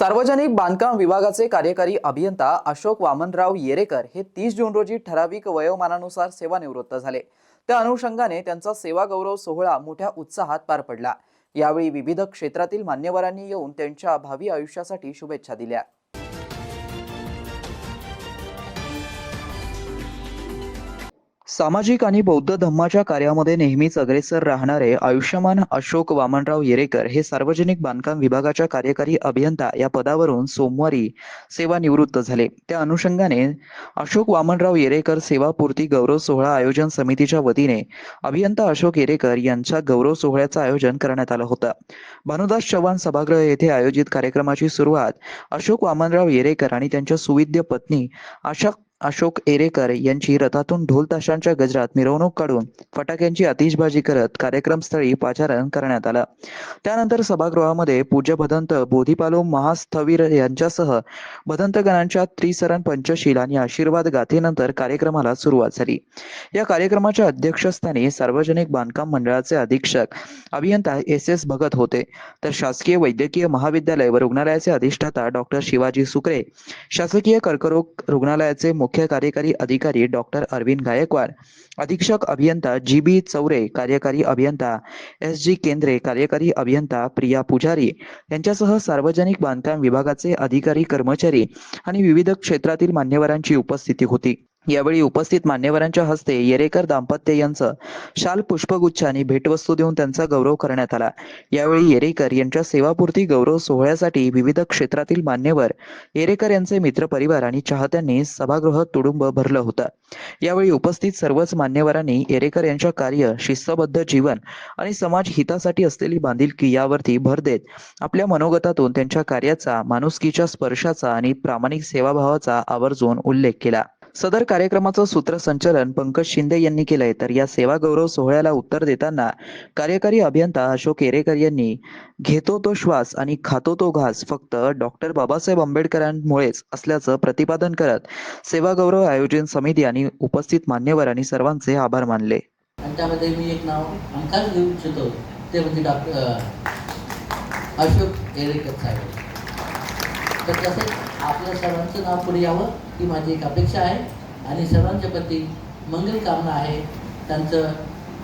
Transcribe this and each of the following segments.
सार्वजनिक बांधकाम विभागाचे कार्यकारी अभियंता अशोक वामनराव येरेकर हे तीस जून रोजी ठराविक वयोमानानुसार सेवानिवृत्त झाले. त्या अनुषंगाने त्यांचा सेवा गौरव सोहळा मोठ्या उत्साहात पार पडला. यावेळी विविध क्षेत्रातील मान्यवरांनी येऊन त्यांच्या भावी आयुष्यासाठी शुभेच्छा दिल्या. सामाजिक आणि बौद्ध धम्माच्या कार्यामध्ये नेहमीच अग्रेसर राहणारे आयुष्यमान अशोक वामनराव येरेकर हे सार्वजनिक बांधकाम विभागाच्या कार्यकारी अभियंता या पदावरून सोमवारी सेवानिवृत्त झाले. त्या अनुषंगाने अशोक वामनराव येरेकर सेवापूर्ती गौरव सोहळा आयोजन समितीच्या वतीने अभियंता अशोक येरेकर यांच्या गौरव सोहळ्याचं आयोजन करण्यात आलं होतं. भानुदास चव्हाण सभागृह येथे आयोजित कार्यक्रमाची सुरुवात अशोक वामनराव येरेकर आणि त्यांच्या सुविद्य पत्नी आशा अशोक एरेकर यांची रथातून ढोल ताशांच्या गजरात मिरवणूक काढून फटाक्यांची आतिषबाजी करत कार्यक्रमस्थळी पाचारण करण्यात आलं. त्यानंतर सभागृहामध्ये पूज्य भदंत बोधिपालो महास्थवीर यांच्यासह भदंतगणांच्या त्रिसरण पंचशील आणि आशीर्वाद गाथेनंतर कार्यक्रमाला सुरुवात झाली. या कार्यक्रमाच्या अध्यक्षस्थानी सार्वजनिक बांधकाम मंडळाचे अधीक्षक अभियंता एस एस भगत होते. तर शासकीय वैद्यकीय महाविद्यालय व रुग्णालयाचे अधिष्ठाता डॉक्टर शिवाजी सुकरे शासकीय कर्करोग रुग्णालयाचे मुख्य कार्यकारी अधिकारी डॉक्टर अरविंद गायकवाड अधीक्षक अभियंता जी बी चौरे कार्यकारी अभियंता एस जी केंद्रे कार्यकारी अभियंता प्रिया पुजारी यांच्यासह सार्वजनिक बांधकाम विभागाचे अधिकारी कर्मचारी आणि विविध क्षेत्रातील मान्यवरांची उपस्थिती होती. यावेळी उपस्थित मान्यवरांच्या हस्ते येरेकर दाम्पत्य यांचं शाल पुष्पगुच्छ आणि भेटवस्तू देऊन त्यांचा गौरव करण्यात आला. यावेळी येरेकर यांच्या सेवापूर्ती गौरव सोहळ्यासाठी विविध क्षेत्रातील मान्यवर येरेकर यांचे मित्रपरिवार आणि चाहत्यांनी सभागृह तुडुंब भरलं होतं. यावेळी उपस्थित सर्वच मान्यवरांनी येरेकर यांच्या कार्य शिस्तबद्ध जीवन आणि समाज हितासाठी असलेली बांधिलकी यावरती भर देत आपल्या मनोगतातून त्यांच्या कार्याचा माणुसकीच्या स्पर्शाचा आणि प्रामाणिक सेवाभावाचा आवर्जून उल्लेख केला. सदर कार्यक्रमाचं सूत्रसंचालन पंकज शिंदे यांनी केलंय. तर या सेवा गौरव सोहळ्याला उत्तर देताना कार्यकारी अभियंता अशोक एरेकर यांनी घेतो तो श्वास आणि खातो तो घास फक्त डॉक्टर बाबासाहेब आंबेडकरांमुळेच असल्याचं प्रतिपादन करत सेवा गौरव आयोजन समिती आणि उपस्थित मान्यवरांनी सर्वांचे आभार मानले. त्यामध्ये मी एक नाव अंकाच घेऊ इच्छितो ते म्हणजे डॉक्टर अशोक एरेकर साहेब. तर तसंच आपल्या सर्वांचं नाव पुढे यावं. ही माझी एक अपेक्षा आहे. आणि सर्वांच्या प्रती मंगल कामना आहे. त्यांचं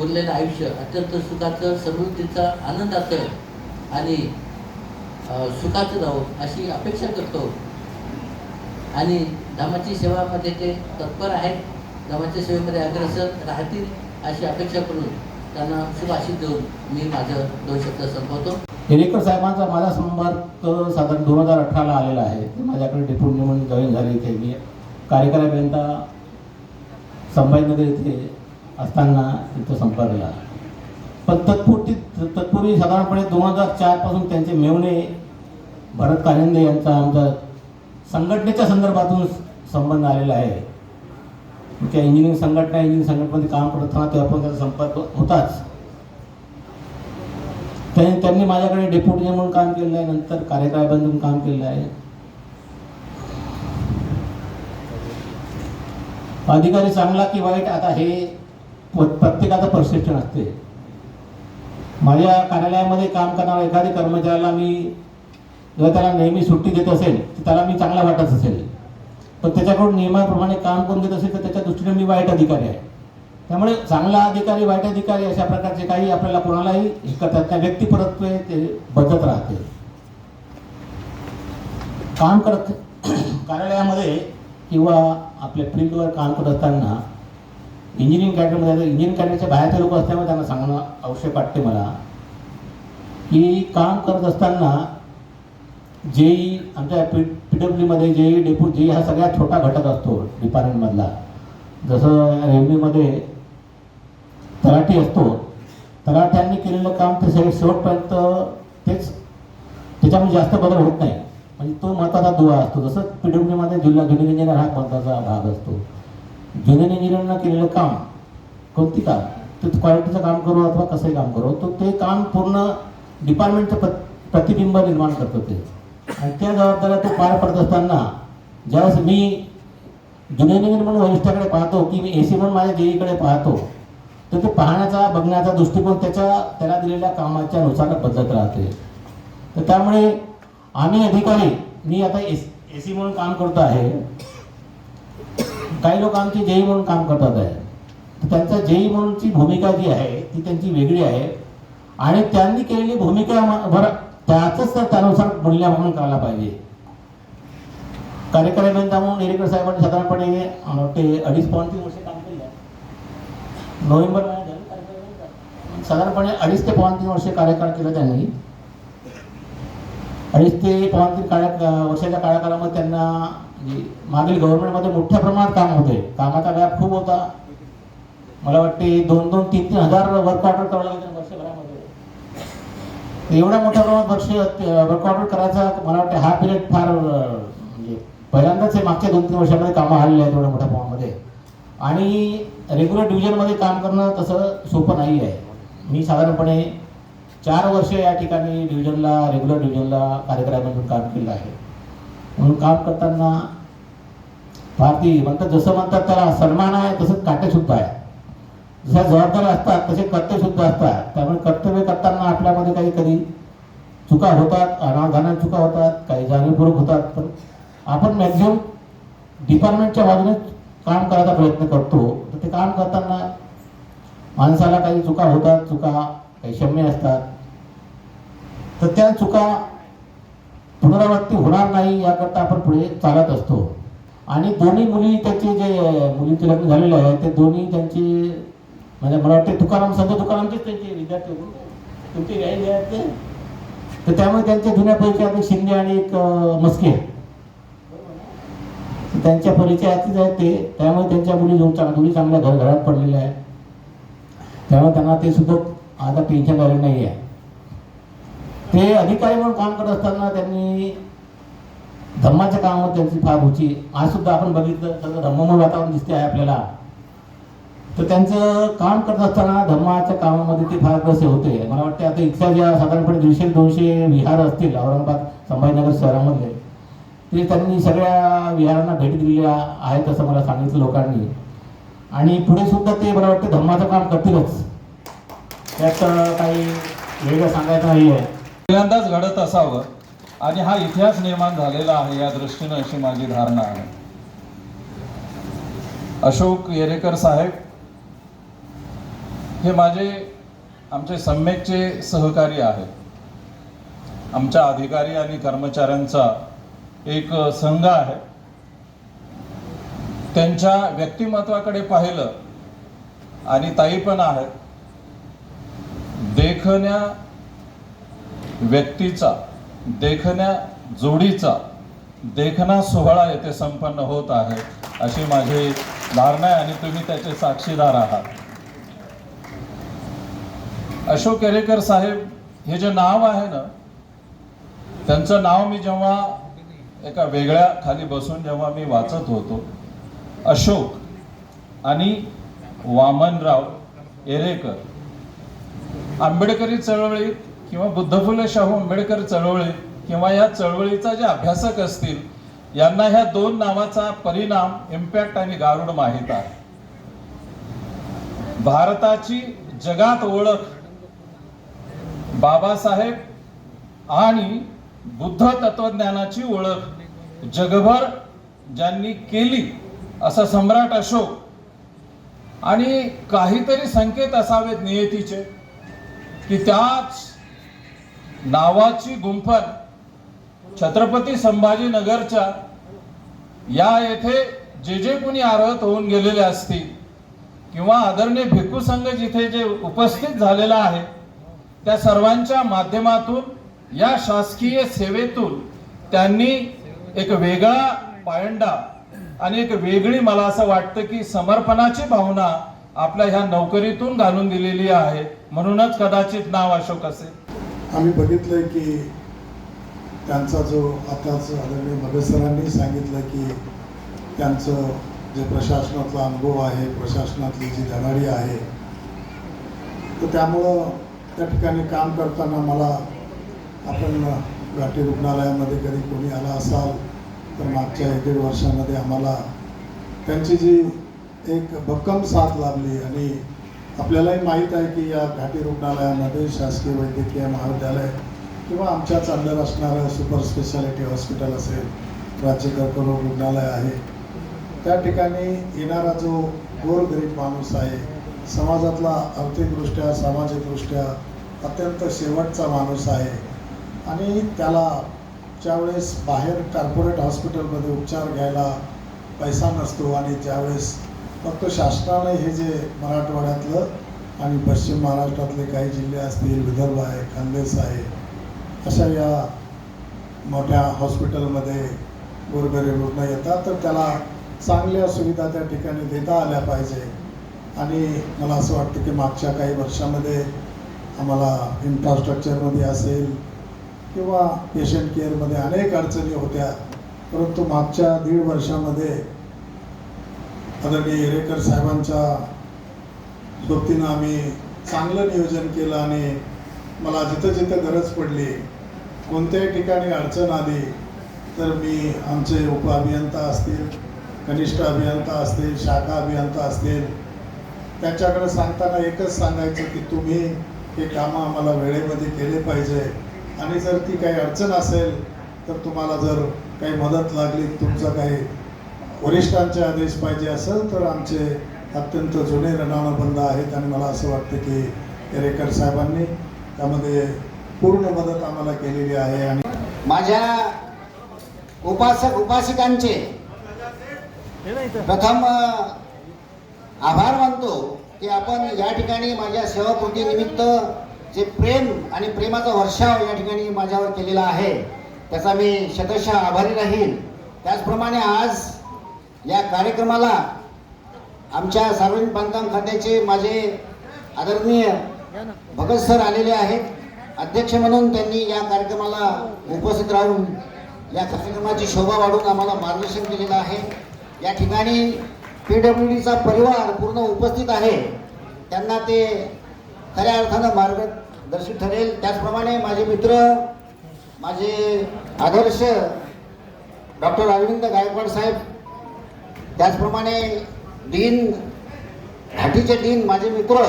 उरलेलं आयुष्य अत्यंत सुखाचं समृद्धीचं आनंदाचं आणि सुखाचं जाऊ अशी अपेक्षा करतो. आणि धामाची सेवामध्ये ते तत्पर आहेत. धामाच्या सेवेमध्ये अग्रसर राहतील अशी अपेक्षा करून त्यांना शुभ देऊन मी माझं दोन शब्द संपवतो. हेरेकर साहेबांचा माझा संपर्क साधारण दोन हजार अठराला आलेला आहे. ते माझ्याकडे डेप्युटी म्हणून जॉईन झाले इथे. मी कार्यकारी अभियंता संभाजीनगर इथे असताना तिथं संपर्कला पण तत्पुरती तत्पूर्वी साधारणपणे दोन हजार चारपासून त्यांचे मेवणे भरत कालिंदे यांचा आमचा संघटनेच्या संदर्भातून संबंध आलेला आहे. त्या इंजिनिअरिंग संघटना इंजिनिअरिंग संघटनेमध्ये काम करत असताना तेव्हा पण त्याचा संपर्क होताच. त्यांनी त्यांनी माझ्याकडे डेप्युटी म्हणून काम केलेलं आहे नंतर कार्यकाळ म्हणून काम केलेलं आहे. अधिकारी चांगला की वाईट आता हे प्रत्येकाचं परसेप्शन असते. माझ्या कार्यालयामध्ये काम करणाऱ्या एखाद्या कर्मचाऱ्याला मी जेव्हा त्याला नेहमी सुट्टी देत असेल तर त्याला मी चांगला वाटत असेल. पण त्याच्याकडून नियमाप्रमाणे काम करून देत असेल तर त्याच्या दृष्टीने मी वाईट अधिकारी आहे. त्यामुळे चांगला अधिकारी वाईट अधिकारी अशा प्रकारचे काही आपल्याला कोणालाही हे करतात त्या व्यक्तिपरत्व ते बदलत राहते. काम करत कार्यालयामध्ये किंवा आपल्या फील्डवर काम करत असताना इंजिनिअरिंग कॅडरमध्ये इंजिनिअरिंग कॅडरच्या बाहेरचे लोक असल्यामुळे त्यांना सांगणं आवश्यक वाटते मला की काम करत असताना जेई आमच्या पी पी डब्ल्यूमध्ये जेई डेपो जेई हा सगळ्यात छोटा घटक असतो डिपार्टमेंटमधला. जसं रेल्वेमध्ये तलाठी असतो. तलाठ्यांनी केलेलं काम ते सगळे शेवटपर्यंत तेच त्याच्यामध्ये जास्त बदल होत नाही. म्हणजे तो महत्त्वाचा दुवा असतो. जसं पीडब्ल्यूमध्ये जिल्हा ज्युनियर इंजिनियर हा महत्त्वाचा भाग असतो. ज्युनियर इंजिनियरनं केलेलं काम कोणती काम? ते क्वालिटीचं काम करू अथवा कसंही काम करू. तो ते काम पूर्ण डिपार्टमेंटचं प्र प्रतिबिंब निर्माण करतो ते. आणि त्या जबाबदाऱ्या तो पार पडत असताना ज्यावेळेस मी ज्युनियर इंजिनियर म्हणून वरिष्ठाकडे पाहतो की मी ए सी म्हणून माझ्या जेईकडे पाहतो तर ते पाहण्याचा बघण्याचा दृष्टिकोन त्याच्या त्याला दिलेल्या कामाच्या नुसार बदलत राहते. तर त्यामुळे आम्ही अधिकारी मी आता एस ए सी म्हणून काम करतो आहे. काही लोक आमची जेई म्हणून काम करतात आहे. तर त्यांचा जेई म्हणूनची भूमिका जी आहे ती त्यांची वेगळी आहे. आणि त्यांनी केलेली भूमिका बरं त्याचंच तर त्यानुसार मूल्यमापन करायला पाहिजे. कार्यकारी म्हणून एरेकर साहेबांनी साधारणपणे ते अडीच पॉईंट तीन वर्ष नोव्हेंबर महिन्यात साधारणपणे अडीच ते पाऊण तीन वर्ष कार्यकाळ केलं त्यांनी. अडीच ते पाऊण तीन काळ्या वर्षाच्या कार्यकाळामध्ये त्यांना मागील गव्हर्नमेंटमध्ये मोठ्या प्रमाणात काम होते. कामाचा व्याप खूप होता. मला वाटते दोन दोन तीन तीन हजार वर्क ऑर्डर करावं लागेल वर्षभरामध्ये. एवढ्या मोठ्या प्रमाणात वर्ष वर्क ऑर्डर करायचा मला वाटते हा पिरियड फार म्हणजे पहिल्यांदाच हे मागच्या दोन तीन वर्षामध्ये कामं आलेली आहेत एवढ्या मोठ्या प्रमाणामध्ये. आणि रेग्युलर डिव्हिजनमध्ये काम करणं तसं सोपं नाही आहे. मी साधारणपणे चार वर्ष या ठिकाणी डिव्हिजनला रेग्युलर डिव्हिजनला कार्यक्रम म्हणून काम केलं आहे. म्हणून काम करताना भारती म्हणतात जसं म्हणतात त्याला सन्मान आहे तसंच काटेसुद्धा आहे. जशा जबाबदार असतात तसे कर्तव्यसुद्धा असतात. त्यामुळे कर्तव्य करताना आपल्यामध्ये काही कधी चुका होतात अनावधानाने चुका होतात काही जाणीवपूर्वक होतात पण आपण मॅक्झिमम डिपार्टमेंटच्या बाजूने काम करायचा प्रयत्न करतो. ते काम करताना माणसाला काही चुका होतात चुका काही क्षम्य असतात. तर त्या चुका पुनरावृत्ती होणार नाही याकरता आपण पुढे चालत असतो. आणि दोन्ही मुली त्याचे जे मुलीचे लग्न झालेले आहे ते दोन्ही त्यांचे म्हणजे मला वाटते तुकाराम संत तुकारामचेच त्यांचे विद्यार्थी होते. तुमचे गाई आहेत ते. तर त्यामुळे त्यांच्या जुन्या परिचयात एक शिंदे आणि एक मस्के त्यांच्या परिचयातच आहेत ते त्यामुळे त्यांच्या मुली दोन चांग दोन्ही चांगल्या घर घरात पडलेल्या आहेत. त्यामुळे त्यांना ते सुद्धा आता टेन्शन झालेलं नाही आहे ते अधिकारी म्हणून काम करत असताना त्यांनी धम्माच्या कामावर त्यांची फार रुची. आज सुद्धा आपण बघितलं तर धम्ममूळ वातावरण दिसते आहे आपल्याला. तर त्यांचं काम करत असताना धर्माच्या कामामध्ये ते फार कसे होते. मला वाटते आता इथल्या ज्या साधारणपणे दीडशे दोनशे विहार असतील औरंगाबाद संभाजीनगर शहरामध्ये ते त्यांनी सगळ्या विहारांना भेट दिलेल्या आहेत असं मला सांगितलं लोकांनी. आणि पुढे सुद्धा ते मला वाटतं धर्माचं काम करतीलच. त्यात काही वेगळं सांगायचं नाही आहे. पहिल्यांदाच घडत असावं आणि हा इतिहास निर्माण झालेला आहे या दृष्टीनं अशी माझी धारणा आहे. अशोक येरेकर साहेब हे माझे आमचे सम्यकचे सहकारी आहेत. आमच्या अधिकारी आणि कर्मचाऱ्यांचा एक संघ आहे. त्यांच्या व्यक्तिमत्वाकडे पाहिलं आणि ताई पण आहेत. देखण्या व्यक्तीचा देखण्या जोडीचा देखणा सोहळा येथे संपन्न होत आहे अशी माझी धारणा आहे आणि तुम्ही त्याचे साक्षीदार आहात. अशोक केरेकर साहेब हे जे नाव आहे ना त्यांचं नाव मी जेव्हा एका वेगळ्या खाली बसून जेव्हा मी वाचत होतो अशोक आणि वामनराव एरेकर आंबेडकरी चळवळीत किंवा बुद्धफुले शाहू आंबेडकर चळवळीत किंवा या चळवळीचा जे अभ्यासक असतील यांना ह्या दोन नावाचा परिणाम इम्पॅक्ट आणि गारुड माहीत आहे. भारताची जगात ओळख बाबासाहेब आणि बुद्ध तत्वज्ञानाची ओळख. जगभर ज्यांनी केली असं सम्राट अशोक. आणि काहीतरी संकेत असावेत नियतीचे की त्याच नावाची गुंफण छत्रपती संभाजीनगरच्या या येथे जे जे कुणी आरत होऊन गेलेले असतील किंवा आदरणीय भिक्खू संघ जिथे जे उपस्थित झालेला आहे त्या सर्वांच्या माध्यमातून या शासकीय सेवेतून त्यांनी एक वेगळा पायंडा आणि एक वेगळी मला असं वाटतं की समर्पणाची भावना आपल्या ह्या नोकरीतून घालून दिलेली आहे. म्हणूनच कदाचित नाव अशोक असेल आम्ही बघितलंय की त्यांचा जो आताच आदरणीय सरांनी सांगितलं की त्यांचं जे प्रशासनातला अनुभव आहे प्रशासनातली जी धडाडी आहे तर त्यामुळं त्या ठिकाणी काम करताना मला आपण घाटी रुग्णालयामध्ये कधी कोणी आला असाल तर मागच्या एक दीड वर्षामध्ये आम्हाला त्यांची जी एक भक्कम साथ लाभली आणि आपल्यालाही माहीत आहे की या घाटी रुग्णालयामध्ये शासकीय वैद्यकीय महाविद्यालय किंवा आमच्या चांदर असणारं सुपर स्पेशालिटी हॉस्पिटल असेल राज्य कर्करोग रुग्णालय आहे त्या ठिकाणी येणारा जो गोरगरीब माणूस आहे समाजातला आर्थिकदृष्ट्या सामाजिकदृष्ट्या अत्यंत शेवटचा माणूस आहे आणि त्याला ज्यावेळेस बाहेर कॉर्पोरेट हॉस्पिटलमध्ये उपचार घ्यायला पैसा नसतो आणि ज्यावेळेस फक्त शासनाने हे जे मराठवाड्यातलं आणि पश्चिम महाराष्ट्रातले काही जिल्हे असतील विदर्भ आहे खानदेश आहे अशा या मोठ्या हॉस्पिटलमध्ये गोरगरीब रुग्ण येतात तर त्याला चांगल्या सुविधा त्या ठिकाणी देता आल्या पाहिजे. आणि मला असं वाटतं की मागच्या काही वर्षामध्ये आम्हाला इन्फ्रास्ट्रक्चरमध्ये असेल किंवा पेशंट केअरमध्ये अनेक अडचणी होत्या परंतु मागच्या दीड वर्षामध्ये आदरणीय हिरेकर साहेबांच्या सोबतीनं आम्ही चांगलं नियोजन केलं आणि मला जिथं जिथं गरज पडली कोणत्याही ठिकाणी अडचण आली तर मी आमचे उप अभियंता असतील कनिष्ठ अभियंता असतील शाखा अभियंता असतील त्यांच्याकडे सांगताना एकच सांगायचं की तुम्ही हे कामं आम्हाला वेळेमध्ये केले पाहिजे. आणि जर ती काही अडचण असेल तर तुम्हाला जर काही मदत लागली तुमचा काही वरिष्ठांचे आदेश पाहिजे असेल तर आमचे अत्यंत जुने बंद आहेत आणि मला असं वाटतं की येरेकर साहेबांनी त्यामध्ये पूर्ण मदत आम्हाला केलेली आहे आणि माझ्या उपासक उपासिकांचे प्रथम आभार मानतो की आपण या ठिकाणी माझ्या सेवाकृती निमित्त जे प्रेम आणि प्रेमाचा वर्षाव या ठिकाणी माझ्यावर केलेला आहे त्याचा मी शतशः आभारी राहील. त्याचप्रमाणे आज या कार्यक्रमाला आमच्या सार्वजनिक बांधकाम खात्याचे माझे आदरणीय भगत सर आलेले आहेत. अध्यक्ष म्हणून त्यांनी या कार्यक्रमाला उपस्थित राहून या कार्यक्रमाची शोभा वाढून आम्हाला मार्गदर्शन केलेलं आहे. या ठिकाणी पी डब्ल्यू डीचा परिवार पूर्ण उपस्थित आहे. त्यांना ते खऱ्या अर्थानं मार्गदर्शित ठरेल. त्याचप्रमाणे माझे मित्र माझे आदर्श डॉक्टर अरविंद गायकवाड साहेब त्याचप्रमाणे डीन घाटीचे डीन माझे मित्र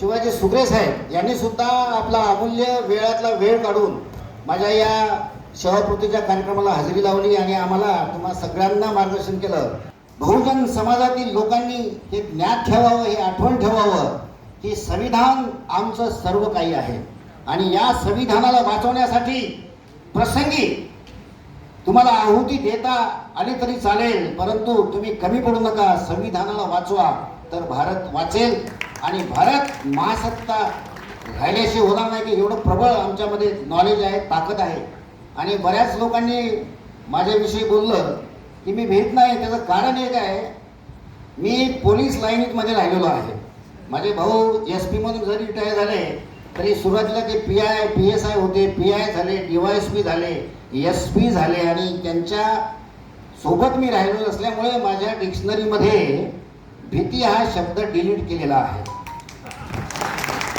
शिवाजी सुग्रे साहेब यांनी सुद्धा आपला अमूल्य वेळातला वेळ काढून माझ्या या सेवापूर्तीच्या कार्यक्रमाला हजेरी लावली आणि आम्हाला तुम्हा सगळ्यांना मार्गदर्शन केलं. बहुजन समाजातील लोकांनी हे ज्ञात ठेवावं हे आठवण ठेवावं. की संविधान आमचं सर्व काही आहे. आणि या संविधानाला वाचवण्यासाठी प्रसंगी तुम्हाला आहुती देता आली तरी चालेल परंतु तुम्ही कमी पडू नका. संविधानाला वाचवा तर भारत वाचेल. आणि भारत महासत्ता राहिल्याशी होणार नाही की एवढं प्रबळ आमच्यामध्ये नॉलेज आहे ताकद आहे. आणि बऱ्याच लोकांनी माझ्याविषयी बोललं की मी भेट नाही त्याचं कारण एक आहे मी पोलीस लाईनीमध्ये राहिलेलो आहे. माझे भाऊ एस पीमधून जरी रिटायर झाले तरी सुरुवातीला ते P I P S I होते. पी आय झाले डी वाय एस पी झाले एस पी झाले आणि त्यांच्यासोबत मी राहिलेलो असल्यामुळे माझ्या डिक्शनरीमध्ये भीती हा शब्द डिलीट केलेला आहे.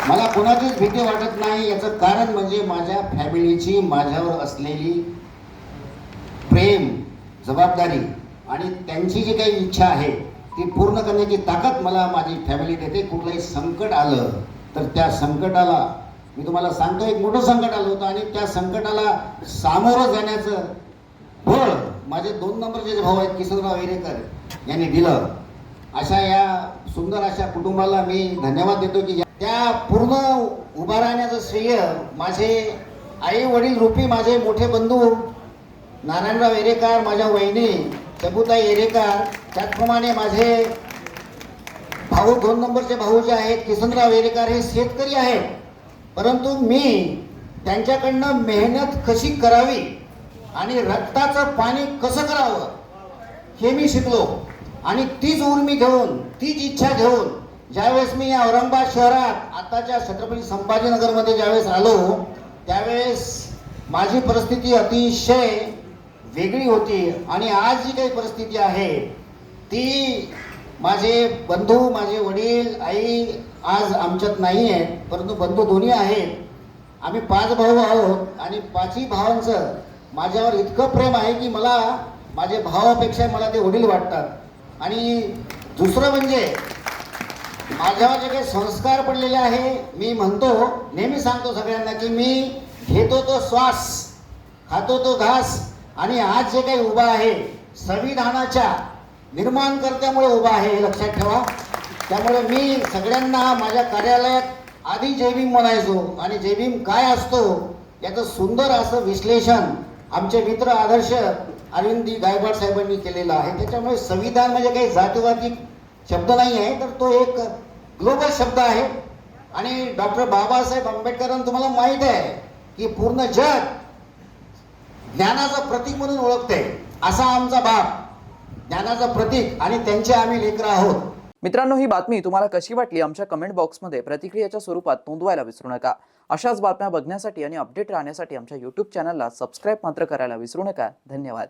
मला कोणाचीच भीती वाटत नाही. याचं कारण म्हणजे माझ्या फॅमिलीची माझ्यावर असलेली प्रेम जबाबदारी आणि त्यांची जी काही इच्छा आहे ती पूर्ण करण्याची ताकद मला माझी फॅमिली देते. कुठलंही संकट आलं तर त्या संकटाला मी तुम्हाला सांगतो एक मोठं संकट आलं होतं आणि त्या संकटाला सामोरं जाण्याचं बळ माझे दोन नंबरचे जे भाऊ आहेत किशोरराव वेरेकर यांनी दिलं. अशा या सुंदर अशा कुटुंबाला मी धन्यवाद देतो की त्या पूर्ण उभा राहण्याचं श्रेय माझे आई वडील रूपी माझे मोठे बंधू नारायणराव हिरेकर माझ्या वहिनी चबुताई येरेकर त्याचप्रमाणे माझे भाऊ दोन नंबरचे भाऊ जे आहेत किसनराव येरेकर हे शेतकरी आहेत. परंतु मी त्यांच्याकडनं मेहनत कशी करावी आणि रक्ताचं पाणी कसं करावं हे मी शिकलो. आणि तीच उर्मी घेऊन तीच इच्छा घेऊन ज्यावेळेस मी या औरंगाबाद शहरात आताच्या छत्रपती संभाजीनगरमध्ये ज्यावेळेस आलो त्यावेळेस माझी परिस्थिती अतिशय वेगळी होती आणि आज जी काही परिस्थिती आहे ती माझे बंधू माझे वडील आई आज आमच्यात नाही आहेत परंतु बंधू दोन्ही आहेत. आम्ही पाच भाऊ आहोत आणि पाचही भावांचं माझ्यावर इतकं प्रेम आहे की मला माझे भावापेक्षा मला ते वडील वाटतात. आणि दुसरं म्हणजे माझ्यावर जे काही संस्कार पडलेले आहे मी म्हणतो नेहमी सांगतो सगळ्यांना की मी घेतो तो श्वास खातो तो घास आणि आज जे काही उभा आहे संविधानाच्या निर्माणकर्त्यामुळे उभा आहे हे लक्षात ठेवा. त्यामुळे मी सगळ्यांना माझ्या कार्यालयात आधी जय म्हणायचो आणि जय काय असतो याचं सुंदर असं विश्लेषण आमचे मित्र आदर्श अरविंद गायकवाड साहेबांनी केलेलं आहे. त्याच्यामुळे संविधान म्हणजे काही जातीवादी शब्द नाही आहे तर तो एक ग्लोबल शब्द आहे. आणि डॉक्टर बाबासाहेब आंबेडकरांना तुम्हाला माहीत आहे की पूर्ण जग ज्ञानाचं प्रतीक म्हणून ओळखते. असा आमचा बाप. ज्ञानाचं प्रतीक आणि त्यांचे आम्ही लेकरं आहोत. मित्रांनो ही बातमी तुम्हाला कशी वाटली? आमच्या कमेंट बॉक्समध्ये प्रतिक्रियेच्या स्वरूपात नोंदवायला विसरू नका. अशाच बातम्या बघण्यासाठी आणि अपडेट राहण्यासाठी आमच्या यूट्यूब चॅनलला सबस्क्राईब मात्र करायला विसरू नका. धन्यवाद.